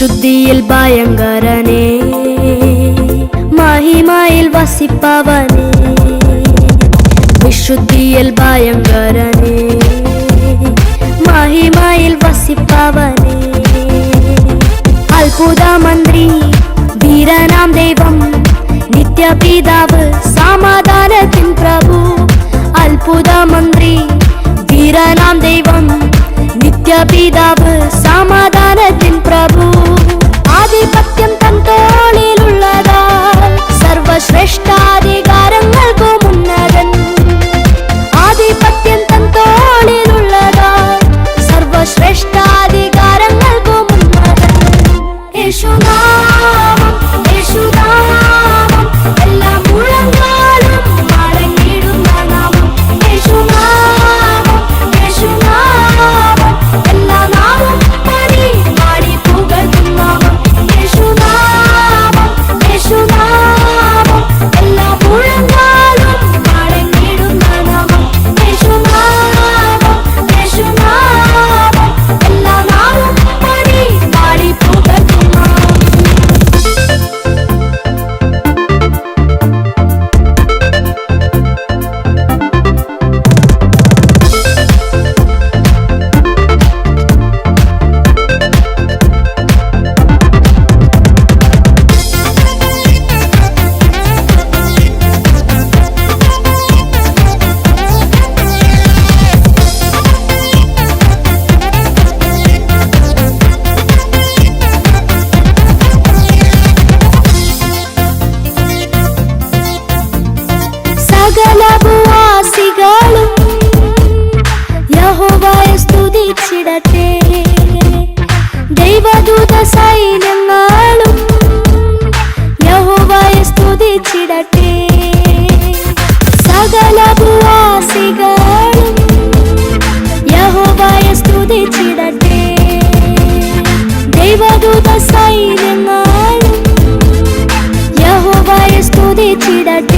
വിശുദ്ധിയിൽ ഭയങ്കരനെ മഹിമയിൽ വസിപ്പവനെ. വിശുദ്ധിയിൽ ഭയങ്കരനെ മഹിമയിൽ വസിപ്പവനെ. അത്ഭുത മന്ത്രി വീരനാം ദൈവം നിത്യപിതാവ് സമാധാനത്തിൻ した。ಆಗಲವು ಆಸೆಗಳು ಯಹೋವಾಯ ಸ್ತುತಿಸಿಡದೆ ದೇವದೂತ ಸೈನ್ಯ ಮಾಡು ಯಹೋವಾಯ ಸ್ತುತಿಸಿಡದೆ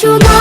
触碰